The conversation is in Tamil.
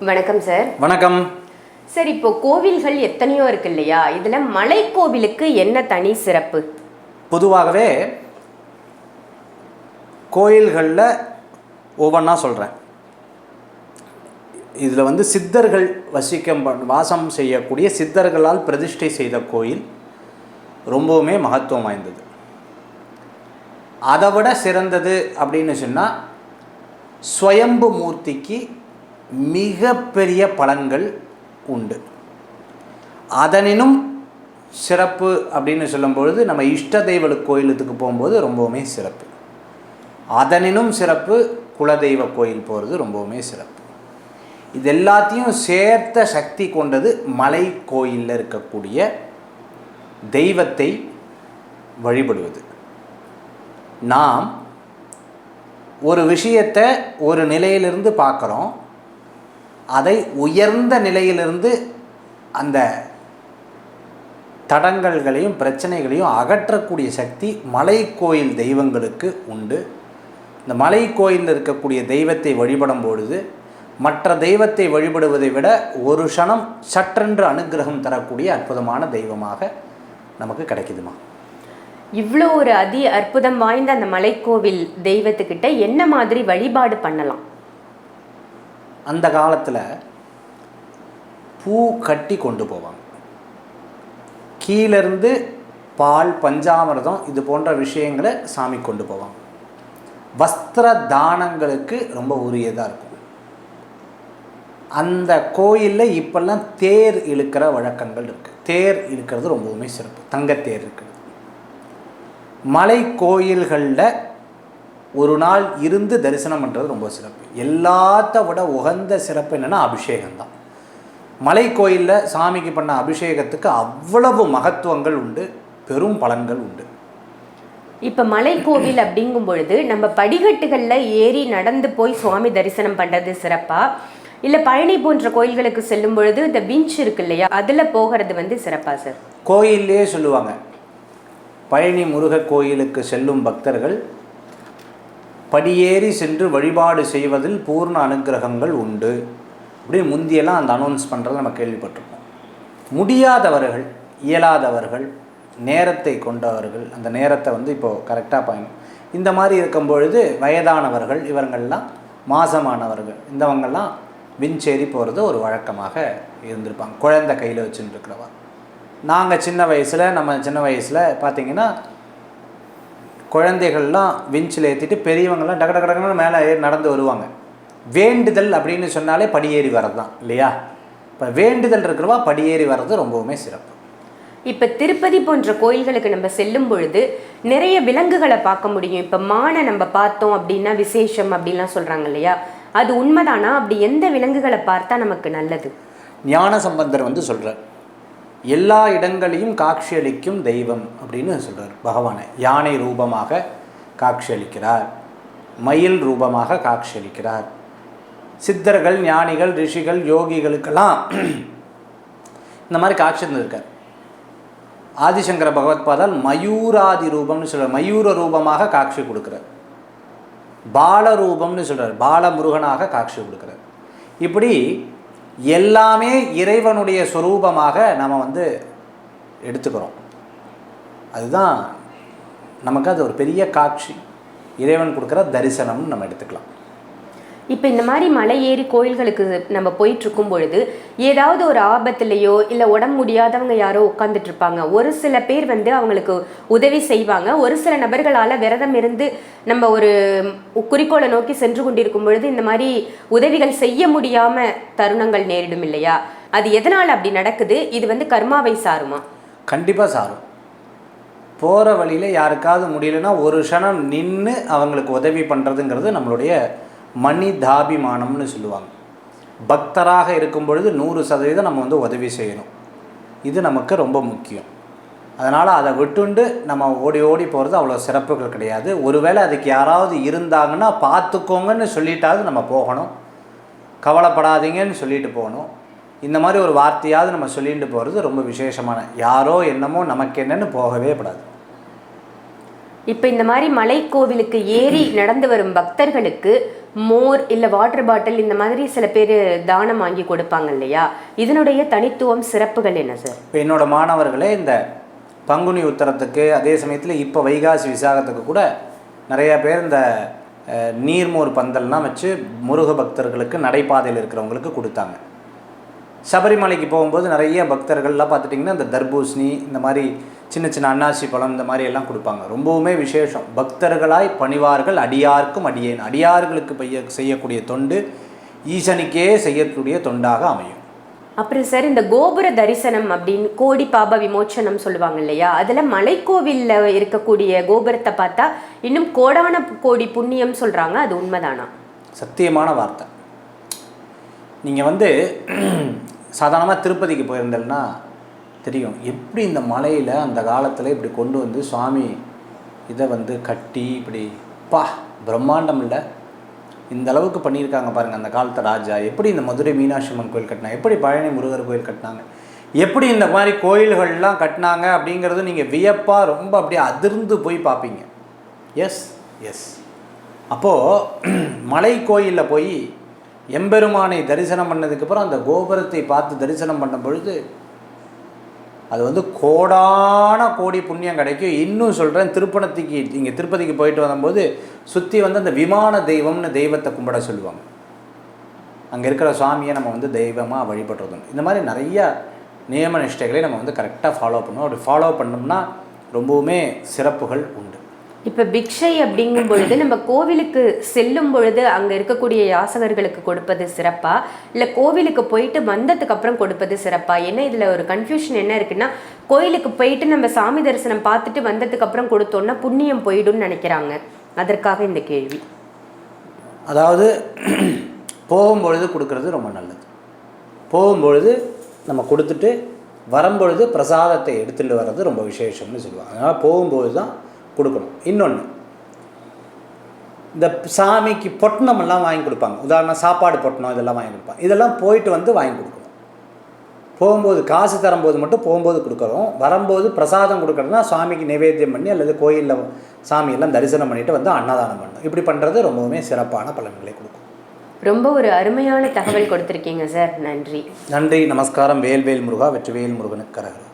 வணக்கம் சார் வணக்கம். சார் இப்போ கோவில்கள் எத்தனையோ இருக்கு இல்லையா இதுல மலை கோவிலுக்கு என்ன தனி சிறப்பு? பொதுவாகவே கோயில்களில் ஒவ்வொன்றா சொல்கிறேன் இதில் வந்து சித்தர்கள் வசிக்கம் பண்- வாசம் செய்யக்கூடிய சித்தர்களால் பிரதிஷ்டை செய்த கோயில் ரொம்பவுமே மகத்துவம் வாய்ந்தது. அதை விட சிறந்தது அப்படின்னு சொன்னால் ஸ்வயம்பு மூர்த்திக்கு மிகப்பெரிய பலன்கள் உண்டு. அதனினும் சிறப்பு அப்படின்னு சொல்லும்பொழுது நம்ம இஷ்ட தெய்வ கோயிலுக்கு போகும்போது ரொம்பவுமே சிறப்பு. அதனினும் சிறப்பு குலதெய்வ கோயில் போகிறது ரொம்பவுமே சிறப்பு. இது எல்லாத்தையும் சேர்த்த சக்தி கொண்டது மலை கோயிலில் இருக்கக்கூடிய தெய்வத்தை வழிபடுவது. நாம் ஒரு விஷயத்தை ஒரு நிலையிலிருந்து பார்க்குறோம். அதை உயர்ந்த நிலையிலிருந்து அந்த தடங்கல்களையும் பிரச்சனைகளையும் அகற்றக்கூடிய சக்தி மலை கோயில் தெய்வங்களுக்கு உண்டு. இந்த மலை கோயிலில் இருக்கக்கூடிய தெய்வத்தை வழிபடும் பொழுது மற்ற தெய்வத்தை வழிபடுவதை விட ஒரு க்ஷணம் சற்றென்று அனுக்கிரகம் தரக்கூடிய அற்புதமான தெய்வமாக நமக்கு கிடைக்குதுமா? இவ்வளோ ஒரு அதி அற்புதம் வாய்ந்த அந்த மலைக்கோவில் தெய்வத்துக்கிட்ட என்ன மாதிரி வழிபாடு பண்ணலாம்? அந்த காலத்தில் பூ கட்டி கொண்டு போவாங்க. கீழேருந்து பால் பஞ்சாமிரதம் இது போன்ற விஷயங்களை சாமி கொண்டு போவாங்க. வஸ்திர தானங்களுக்கு ரொம்ப உரியதாக இருக்கும். அந்த கோயிலில் இப்போல்லாம் தேர் இழுக்கிற வழக்கங்கள் இருக்குது தேர் இழுக்கிறது ரொம்பவுமே சிறப்பு. தங்கத்தேர் இருக்குது. மலை கோயில்களில் ஒரு நாள் இருந்து தரிசனம் பண்ணுறது ரொம்ப சிறப்பு. எல்லாத்த விட உகந்த சிறப்பு என்னென்னா அபிஷேகம் தான் மலை கோயிலில் சாமிக்கு பண்ண அபிஷேகத்துக்கு அவ்வளவு மகத்துவங்கள் உண்டு பெரும் பலன்கள் உண்டு. இப்போ மலைக்கோவில் அப்படிங்கும் பொழுது நம்ம படிக்கட்டுகள்ல ஏறி நடந்து போய் சுவாமி தரிசனம் பண்றது சிறப்பா? இல்ல பழனி போன்ற கோயில்களுக்கு செல்லும் பொழுது இந்த பீச் இருக்கு இல்லையா? அதுல போகிறது வந்து சிறப்பா சார் கோயிலே சொல்லுவாங்க. பழனி முருகர் கோயிலுக்கு செல்லும் பக்தர்கள் படியேறி சென்று வழிபாடு செய்வதில் பூர்ண அனுக்கிரகங்கள் உண்டு. அப்படி முந்தியெல்லாம் அந்த அனௌன்ஸ் பண்ணுறதை நம்ம கேள்விப்பட்டிருப்போம். முடியாதவர்கள் இயலாதவர்கள் நேரத்தை கொண்டவர்கள் அந்த நேரத்தை வந்து இப்போது கரெக்டாக பயணம் இந்த மாதிரி இருக்கும் பொழுது வயதானவர்கள் இவங்கள்லாம் மாசமானவர்கள் இந்தவங்கள்லாம் விஞ்சேரி போகிறது ஒரு வழக்கமாக இருந்திருப்பாங்க. குழந்தை கையில் வச்சுட்டு இருக்கிறவா நாங்கள் சின்ன வயசில் நம்ம சின்ன வயசில் பார்த்தீங்கன்னா குழந்தைகள்லாம் விஞ்சில் ஏற்றிட்டு பெரியவங்கள்லாம் டக டக டகன்னு மேலே நடந்து வருவாங்க. வேண்டுதல் அப்படின்னு சொன்னாலே படியேறி வர்றது தான் இல்லையா? இப்போ வேண்டுதல் இருக்கிறவா படியேறி வர்றது ரொம்பவுமே சிறப்பு. இப்ப திருப்பதி போன்ற கோயில்களுக்கு நம்ம செல்லும் பொழுது நிறைய விலங்குகளை பார்க்க முடியும். இப்ப மானை நம்ம பார்த்தோம் அப்படின்னா விசேஷம் அப்படின்லாம் சொல்றாங்க இல்லையா? அது உண்மைதானா? அப்படி எந்த விலங்குகளை பார்த்தா நமக்கு நல்லது? ஞான சம்பந்தர் வந்து சொல்கிறார் எல்லா இடங்களையும் காட்சியளிக்கும் தெய்வம் அப்படின்னு சொல்கிறார் பகவானை யானை ரூபமாக காட்சியளிக்கிறார். மயில் ரூபமாக காட்சியளிக்கிறார். சித்தர்கள் ஞானிகள் ரிஷிகள் யோகிகளுக்கெல்லாம் இந்த மாதிரி காட்சி இருந்திருக்கார் ஆதிசங்கர பகவத்பாதால் மயூராதி ரூபம்னு சொல்கிறார் மயூர ரூபமாக காட்சி கொடுக்குறார். பாலரூபம்னு சொல்கிறார் பாலமுருகனாக காட்சி கொடுக்குறார். இப்படி எல்லாமே இறைவனுடைய சொரூபமாக நம்ம வந்து எடுத்துக்கிறோம். அதுதான் நமக்கு அது ஒரு பெரிய காட்சி. இறைவன் கொடுக்குற தரிசனம்னு நம்ம எடுத்துக்கலாம். இப்போ இந்த மாதிரி மலை ஏறி கோயில்களுக்கு நம்ம போயிட்டுருக்கும் பொழுது ஏதாவது ஒரு ஆபத்துலேயோ இல்லை உடம்பு முடியாதவங்க யாரோ உட்காந்துட்ருப்பாங்க ஒரு சில பேர் வந்து அவங்களுக்கு உதவி செய்வாங்க. ஒரு சில நபர்களால் விரதம் இருந்து நம்ம ஒரு குறிக்கோளை நோக்கி சென்று கொண்டிருக்கும் பொழுது இந்த மாதிரி உதவிகள் செய்ய முடியாமல் தருணங்கள் நேரிடும் இல்லையா? அது எதனால் அப்படி நடக்குது? இது வந்து கர்மாவை சாருமா? கண்டிப்பாக சாரும். போகிற வழியில் யாருக்காவது முடியலன்னா ஒரு க்ஷணம் நின்று அவங்களுக்கு உதவி பண்ணுறதுங்கிறது நம்மளுடைய மனிதாபிமானம்னு சொல்லுவாங்க. பக்தராக இருக்கும் பொழுது நூறு சதவீதம் நம்ம வந்து உதவி செய்யணும். இது நமக்கு ரொம்ப முக்கியம். அதனால் அதை விட்டுண்டு நம்ம ஓடி ஓடி போகிறது அவ்வளோ சிறப்புகள் கிடையாது. ஒருவேளை அதுக்கு யாராவது இருந்தாங்கன்னா பார்த்துக்கோங்கன்னு சொல்லிட்டாவது நம்ம போகணும். கவலைப்படாதீங்கன்னு சொல்லிட்டு போகணும். இந்த மாதிரி ஒரு வார்த்தையாவது நம்ம சொல்லிட்டு போகிறது ரொம்ப விசேஷமான. யாரோ என்னமோ நமக்கு என்னன்னு போகவே கூடாது. இப்போ இந்த மாதிரி மலை கோவிலுக்கு ஏறி நடந்து வரும் பக்தர்களுக்கு மோர் இல்லை வாட்டர் பாட்டில் இந்த மாதிரி சில பேர் தானம் வாங்கி கொடுப்பாங்க இல்லையா? இதனுடைய தனித்துவம் சிறப்புகள் என்ன சார் இப்போ என்னோட மாணவர்களே இந்த பங்குனி உத்தரத்துக்கு அதே சமயத்தில் இப்போ வைகாசி விசாகத்துக்கு கூட நிறையா பேர் இந்த நீர்மோர் பந்தல்லாம் வச்சு முருக பக்தர்களுக்கு நடைபாதையில் இருக்கிறவங்களுக்கு கொடுத்தாங்க. சபரிமலைக்கு போகும்போது நிறைய பக்தர்கள்லாம் பார்த்துட்டிங்கன்னா இந்த தர்பூசணி இந்த மாதிரி சின்ன சின்ன அன்னாசி பழம் இந்த மாதிரி எல்லாம் கொடுப்பாங்க. ரொம்பவுமே விசேஷம். பக்தர்களாய் பணிவார்கள் அடியார்க்கும் அடியேன். அடியார்களுக்கு பைய செய்யக்கூடிய தொண்டு ஈசனுக்கே செய்யக்கூடிய தொண்டாக அமையும். அப்புறம் சார் இந்த கோபுர தரிசனம் அப்படின்னு கோடி பாப விமோச்சனம் சொல்லுவாங்க இல்லையா? அதில் மலைக்கோவில்ல இருக்கக்கூடிய கோபுரத்தை பார்த்தா இன்னும் கோடான கோடி புண்ணியம் சொல்றாங்க. அது உண்மைதானா? சத்தியமான வார்த்தை. நீங்கள் வந்து சாதாரணமாக திருப்பதிக்கு போயிருந்தேன்னா தெரியும். எப்படி இந்த மலையில் அந்த காலத்தில் இப்படி கொண்டு வந்து சுவாமி இதை வந்து கட்டி இப்படி பா பிரம்மாண்டம் இல்லை. இந்த அளவுக்கு பண்ணியிருக்காங்க பாருங்கள் அந்த காலத்து ராஜா. எப்படி இந்த மதுரை மீனாட்சி அம்மன் கோயில் கட்டினாங்க? எப்படி பழனி முருகர் கோயில் கட்டினாங்க? எப்படி இந்த மாதிரி கோயில்கள்லாம் கட்டினாங்க அப்படிங்கிறது நீங்கள் வியப்பாக ரொம்ப அப்படியே அதிர்ந்து போய் பார்ப்பீங்க எஸ் எஸ் அப்போது மலை கோயிலில் போய் எம்பெருமானை தரிசனம் பண்ணதுக்கப்புறம் அந்த கோபுரத்தை பார்த்து தரிசனம் பண்ணும் பொழுது அது வந்து கோடான கோடி புண்ணியம் கிடைக்கும். இன்னும் சொல்கிறேன் திருப்பணத்துக்கு இங்கே திருப்பதிக்கு போயிட்டு வரும்போது சுற்றி வந்து அந்த விமான தெய்வம்னு தெய்வத்தை கும்பிட சொல்லுவாங்க. அங்கே இருக்கிற சுவாமியை நம்ம வந்து தெய்வமாக வழிபடுறது இந்த மாதிரி நிறைய நியம நிஷ்டைகளை நம்ம வந்து கரெக்டாக ஃபாலோ பண்ணுவோம் அப்படி ஃபாலோ பண்ணோம்னா ரொம்பவுமே சிறப்புகள் உண்டு. இப்போ பிக்ஷை அப்படிங்கும் பொழுது நம்ம கோவிலுக்கு செல்லும் பொழுது அங்கே இருக்கக்கூடிய யாசகர்களுக்கு கொடுப்பது சிறப்பா? இல்லை கோவிலுக்கு போயிட்டு வந்ததுக்கு அப்புறம் கொடுப்பது சிறப்பா? ஏன்னா இதில் ஒரு கன்ஃபியூஷன் என்ன இருக்குன்னா கோயிலுக்கு போயிட்டு நம்ம சாமி தரிசனம் பார்த்துட்டு வந்ததுக்கு அப்புறம் கொடுத்தோம்னா புண்ணியம் போயிடும்னு நினைக்கிறாங்க. அதற்காக இந்த கேள்வி. அதாவது போகும்பொழுது கொடுக்கறது ரொம்ப நல்லது. போகும்பொழுது நம்ம கொடுத்துட்டு வரும்பொழுது பிரசாதத்தை எடுத்துகிட்டு வர்றது ரொம்ப விசேஷம்னு சொல்லுவாங்க. அதனால் போகும்போது தான் கொடுக்கணும். இன்னொன்று இந்த சாமிக்கு பொட்டணம் எல்லாம் வாங்கி கொடுப்பாங்க. உதாரணம் சாப்பாடு பொட்டணம் இதெல்லாம் வாங்கி கொடுப்பாங்க. இதெல்லாம் போயிட்டு வந்து வாங்கி கொடுக்கணும். போகும்போது காசு தரும்போது மட்டும் போகும்போது கொடுக்குறோம். வரும்போது பிரசாதம் கொடுக்குறதுனா சுவாமிக்கு நிவேத்தியம் பண்ணி அல்லது கோயிலில் சாமியெல்லாம் தரிசனம் பண்ணிட்டு வந்து அன்னதானம் பண்ணணும். இப்படி பண்ணுறது ரொம்பவுமே சிறப்பான பலன்களை கொடுக்கும். ரொம்ப ஒரு அருமையான தகவல் கொடுத்துருக்கீங்க சார். நன்றி. நன்றி. நமஸ்காரம். வேல்வேல் முருகா வெற்றிவேல் முருகனுக்கு கரகரம்.